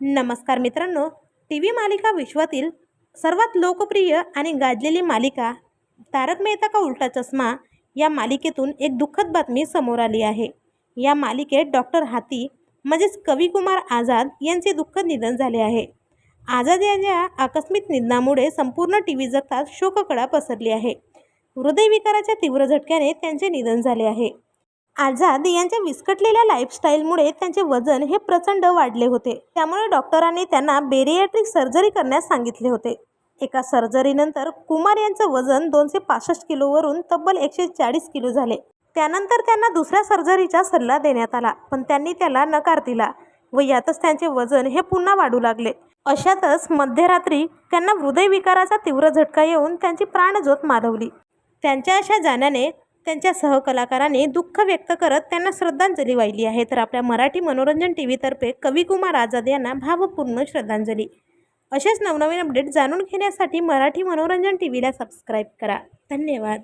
नमस्कार मित्रांनो T V मालिका विश्वातील सर्वात लोकप्रिय आणि गाजलेली मालिका तारक मेहता का उलटा चष्मा या मालिकेतून एक दुःखद बातमी समोर आली आहे. या मालिकेत डॉक्टर हाती म्हणजेच कविकुमार आझाद यांचे दुःखद निधन झाले आहे. आझाद यांच्या आकस्मिक निधनामुळे संपूर्ण टी व्ही जगतात शोककळा पसरली आहे. हृदयविकाराच्या तीव्र झटक्याने त्यांचे निधन झाले आहे. आझाद यांच्या विस्कटलेल्या लाईफस्टाईलमुळे त्यांचे वजन हे प्रचंड वाढले होते. त्यामुळे डॉक्टरांनी त्यांना बेरियाट्रिक सर्जरी करण्यास सांगितले होते. एका सर्जरीनंतर कुमार यांचं वजन दोनशे पासष्ट किलोवरून तब्बल एकशे चाळीस किलो झाले. त्यानंतर त्यांना दुसऱ्या सर्जरीचा सल्ला देण्यात आला पण त्यांनी त्याला नकार दिला व यातच त्यांचे वजन हे पुन्हा वाढू लागले. अशातच मध्यरात्री त्यांना हृदयविकाराचा तीव्र झटका येऊन त्यांची प्राणज्योत माधवली. त्यांच्या अशा जाण्याने त्यांच्या सहकलाकारांनी दुःख व्यक्त करत त्यांना श्रद्धांजली वाहिली आहे. तर आपल्या मराठी मनोरंजन टी व्हीतर्फे कविकुमार आझाद यांना भावपूर्ण श्रद्धांजली. असेच नवनवीन अपडेट जाणून घेण्यासाठी मराठी मनोरंजन टी व्हीला सबस्क्राईब करा. धन्यवाद.